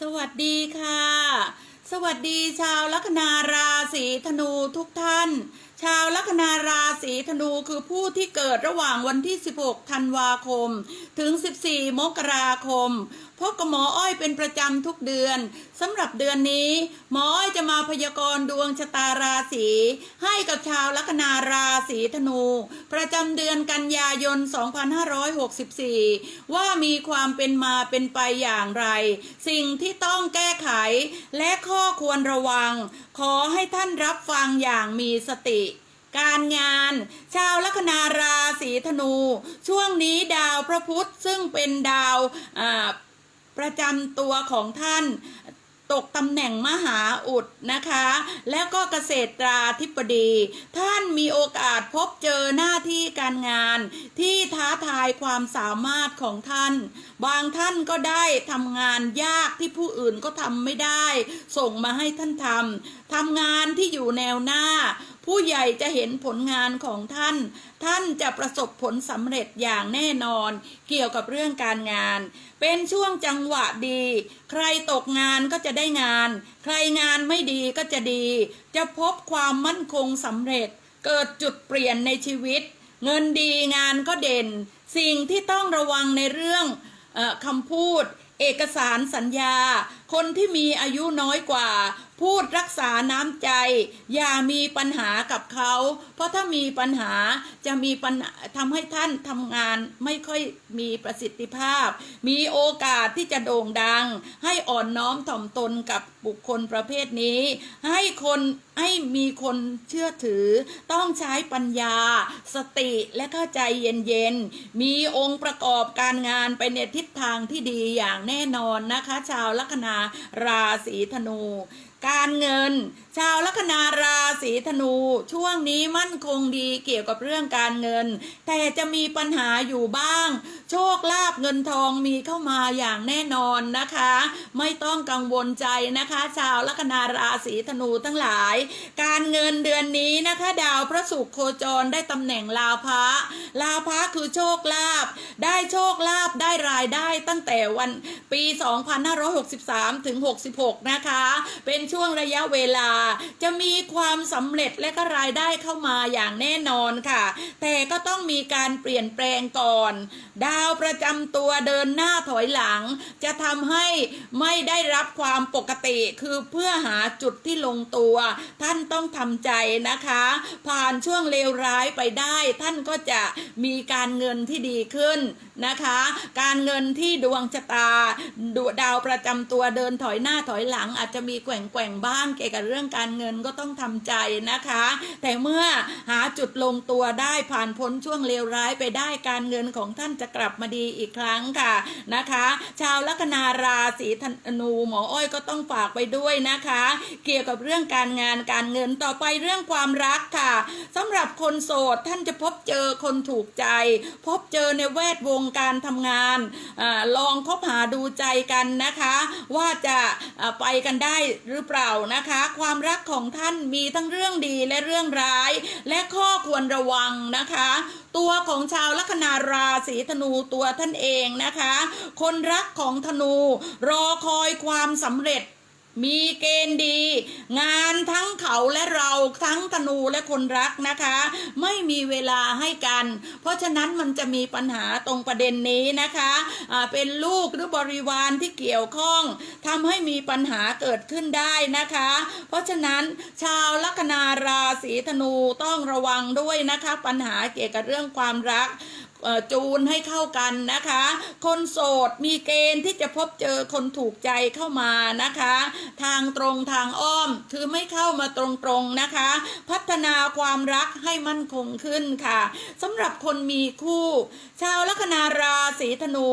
สวัสดีค่ะ สวัสดีชาวลัคนาราศีธนูทุกท่าน ชาวลัคนาราศีธนูคือผู้ที่เกิดระหว่างวันที่ 16 ธันวาคม ถึง 14 มกราคมพบกับหมออ้อยเป็นประจำทุกเดือนสำหรับเดือนนี้ หมออ้อยจะมาพยากรณ์ดวงชะตาราศีให้กับชาวลัคนาราศีธนู ประจำเดือนกันยายน 2564 ว่ามีความเป็นมาเป็นไปอย่างไร สิ่งที่ต้องแก้ไข และข้อควรระวัง ขอให้ท่านรับฟังอย่างมีสติการงานชาวลัคนาราศีธนู ช่วงนี้ดาวพระพุธซึ่งเป็นดาวอ่า ประจำตัวของท่านตกตำแหน่งมหาอุดนะคะ แล้วก็เกษตราธิบดี ท่านมีโอกาสพบเจอหน้าที่การงาน ที่ท้าทายความสามารถของท่าน บางท่านก็ได้ทำงานยากที่ผู้อื่นก็ทำไม่ได้ ส่งมาให้ท่านทำทำงานที่อยู่แนวหน้า ผู้ใหญ่จะเห็นผลงานของท่าน ท่านจะประสบผลสำเร็จอย่างแน่นอน เกี่ยวกับเรื่องการงาน เป็นช่วงจังหวะดี ใครตกงานก็จะได้งาน ใครงานไม่ดีก็จะดี จะพบความมั่นคงสำเร็จ เกิดจุดเปลี่ยนในชีวิต เงินดีงานก็เด่น สิ่งที่ต้องระวังในเรื่องอคำพูด เอกสารสัญญาคนที่มีอายุน้อยกว่า พูดรักษาน้ำใจ อย่ามีปัญหากับเขา เพราะถ้ามีปัญหาจะมีปัญหาทำให้ท่านทำงานไม่ค่อยมีประสิทธิภาพ มีโอกาสที่จะโด่งดัง ให้อ่อนน้อมถ่อมตนกับบุคคลประเภทนี้ ให้คนให้มีคนเชื่อถือ ต้องใช้ปัญญา สติและก็ใจเย็นๆ มีองค์ประกอบการงานไปในทิศทางที่ดีอย่างแน่นอนนะคะ ชาวลัคนาราศีธนู การเงิน ชาวลัคนาราศีธนู ช่วงนี้มั่นคงดีเกี่ยวกับเรื่องการเงิน แต่จะมีปัญหาอยู่บ้าง โชคลาภเงินทองมีเข้ามาอย่างแน่นอนนะคะ ไม่ต้องกังวลใจนะคะ ชาวลัคนาราศีธนูทั้งหลาย การเงินเดือนนี้นะคะ ดาวพระศุกร์โคจรได้ตำแหน่งลาภะลาภะคือโชคลาภได้โชคลาภได้รายได้ตั้งแต่วันปี 2563 ถึง 66 นะคะ เป็นช่วงระยะเวลา จะมีความสำเร็จและก็รายได้เข้ามาอย่างแน่นอนค่ะ แต่ก็ต้องมีการเปลี่ยนแปลงก่อน ดาวประจำตัวเดินหน้าถอยหลัง จะทำให้ไม่ได้รับความปกติคือเพื่อหาจุดที่ลงตัว ท่านต้องทำใจนะคะ ผ่านช่วงเลวร้ายไปได้ ท่านก็จะมีการเงินที่ดีขึ้นนะคะ การเงินที่ดวงชะตาดวดาวประจำตัวเดินถอยหน้าถอยหลังอาจจะมีแกว่งแกว่งบ้างเกี่ยวกับเรื่องการเงินก็ต้องทำใจนะคะ แต่เมื่อหาจุดลงตัวได้ผ่านพ้นช่วงเลวร้ายไปได้การเงินของท่านจะกลับมาดีอีกครั้งค่ะนะคะ ชาวลัคนาราศีธนูหมออ้อยก็ต้องฝากไปด้วยนะคะ เกี่ยวกับเรื่องการงานการเงินต่อไปเรื่องความรักค่ะำหรับคนโสดท่านจะพบเจอคนถูกใจ พบเจอในแวดวงการทำงานอลองคบหาดูใจกันนะคะ ว่าจะไปกันได้หรือเปล่านะคะ ความรักของท่านมีทั้งเรื่องดีและเรื่องร้าย และข้อควรระวังนะคะ ตัวของชาวลัคนาราศีธนูตัวท่านเองนะคะ คนรักของธนูรอคอยความสำเร็จ มีเกณฑ์ดี งานทั้งเขาและเราทั้งธนูและคนรักนะคะ ไม่มีเวลาให้กัน เพราะฉะนั้นมันจะมีปัญหาตรงประเด็นนี้นะคะอ่าเป็นลูกหรือบริวารที่เกี่ยวข้องทำให้มีปัญหาเกิดขึ้นได้นะคะ เพราะฉะนั้นชาวลัคนาราศีธนูต้องระวังด้วยนะคะ ปัญหาเกี่ยวกับเรื่องความรัก จูนให้เข้ากันนะคะ คนโสดมีเกณฑ์ที่จะพบเจอคนถูกใจเข้ามานะคะ ทางตรงทางอ้อมคือไม่เข้ามาตรงๆนะคะ พัฒนาความรักให้มั่นคงขึ้นค่ะสำหรับคนมีคู่ ชาวลัคนาราศีธนู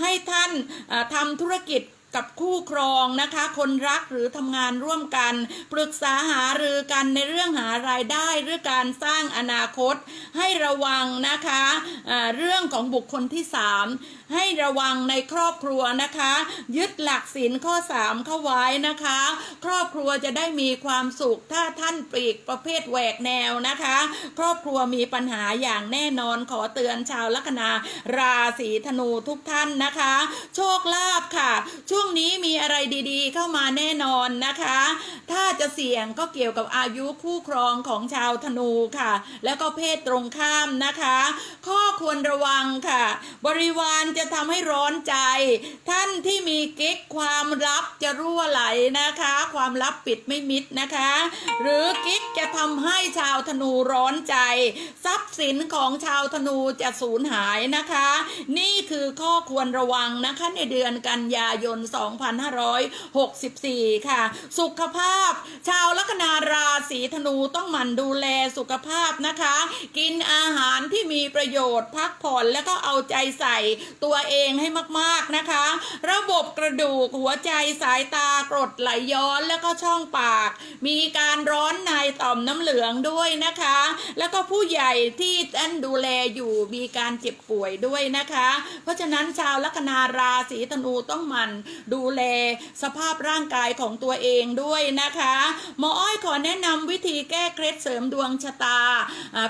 ให้ท่านอ่าทำธุรกิจ กับคู่ครองนะคะ คนรักหรือทำงานร่วมกัน ปรึกษาหารือกันในเรื่องหารายได้หรือการสร้างอนาคต ให้ระวังนะคะอ่าเรื่องของบุคคลที่สามให้ระวังในครอบครัวนะคะ ยึดหลักศีลข้อ 3 เข้าไว้นะคะ ครอบครัวจะได้มีความสุขถ้าท่านปลีกประเภทแหวกแนวนะคะ ครอบครัวมีปัญหาอย่างแน่นอนขอเตือนชาวลัคนาราศีธนูทุกท่านนะคะ โชคลาภค่ะช่วงนี้มีอะไรดีๆ เข้ามาแน่นอนนะคะ จะเสี่ยงก็เกี่ยวกับอายุคู่ครองของชาวธนูค่ะ แล้วก็เพศตรงข้ามนะคะ ข้อควรระวังค่ะ บริวารจะทำให้ร้อนใจ ท่านที่มีกิ๊กความลับจะรั่วไหลนะคะ ความลับปิดไม่มิดนะคะ หรือกิ๊กจะทำให้ชาวธนูร้อนใจ ทรัพย์สินของชาวธนูจะสูญหายนะคะ นี่คือข้อควรระวังนะคะในเดือนกันยายน 2564 ค่ะ สุขภาพชาวลัคนาราศีธนูต้องหมั่นดูแลสุขภาพนะคะ กินอาหารที่มีประโยชน์พักผ่อนแล้วก็เอาใจใส่ตัวเองให้มากๆนะคะ ระบบกระดูกหัวใจสายตากรดไหลย้อนแล้วก็ช่องปาก มีการร้อนในต่อมน้ำเหลืองด้วยนะคะ แล้วก็ผู้ใหญ่ที่ท่านดูแลอยู่มีการเจ็บป่วยด้วยนะคะ เพราะฉะนั้นชาวลัคนาราศีธนูต้องหมั่นดูแลสภาพร่างกายของตัวเองด้วยนะคะหมออ้อยขอแนะนำวิธีแก้เคล็ดเสริมดวงชะตา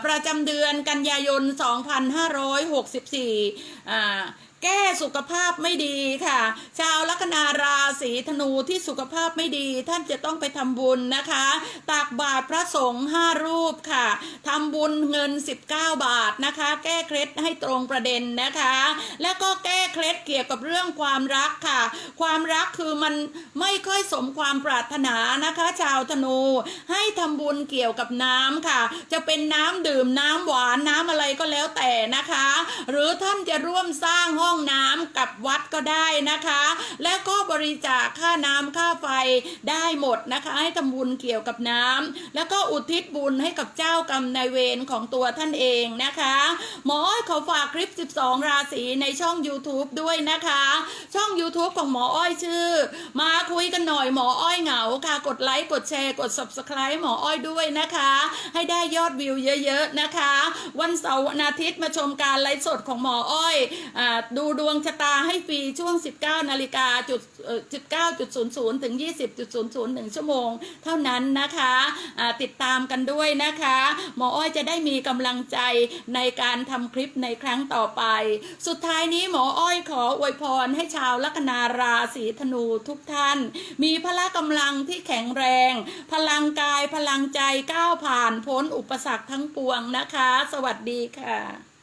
ประจำเดือนกันยายน 2564 แก้สุขภาพไม่ดีค่ะ ชาวลัคนาราศีธนูที่สุขภาพไม่ดี ท่านจะต้องไปทำบุญนะคะตักบาตรพระสงฆ์ห้ารูปค่ะทำบุญเงิน 19 บาทนะคะ แก้เคล็ดให้ตรงประเด็นนะคะ แล้วก็แก้เคล็ดเกี่ยวกับเรื่องความรักค่ะ ความรักคือมันไม่ค่อยสมความปรารถนานะคะ ชาวธนูให้ทำบุญเกี่ยวกับน้ำค่ะ จะเป็นน้ำดื่มน้ำหวานน้ำอะไรก็แล้วแต่นะคะ หรือท่านจะร่วมสร้างห้องน้ำกับวัดก็ได้นะคะ แล้วก็บริจาคค่าน้ำค่าไฟได้หมดนะคะ ให้ทำบุญเกี่ยวกับน้ำแล้วก็อุทิศบุญให้กับเจ้ากรรมนายเวรของตัวท่านเองนะคะ หมออ้อยขอฝากคลิป 12 ราศีในช่อง YouTube ด้วยนะคะ ช่อง YouTube ของหมออ้อยชื่อ มาคุยกันหน่อยหมออ้อยเหงาค่ะ กดไลค์กดแชร์กด Subscribe หมออ้อยด้วยนะคะ ให้ได้ยอดวิวเยอะ ๆ นะคะ วันเสาร์วันอาทิตย์มาชมการไลฟ์สดของหมออ้อยอดูดวงชะตาให้ฟรีช่วง 19นาฬิกาจุดเอ่อ19.00 ถึง 20.00 1 ชั่วโมง เท่านั้นนะคะอ่าติดตามกันด้วยนะคะ หมออ้อยจะได้มีกำลังใจในการทำคลิปในครั้งต่อไป สุดท้ายนี้หมออ้อยขออวยพรให้ชาวลัคนาราศีธนูทุกท่าน มีพละกำลังที่แข็งแรง พลังกายพลังใจก้าวผ่านพ้นอุปสรรคทั้งปวงนะคะ สวัสดีค่ะ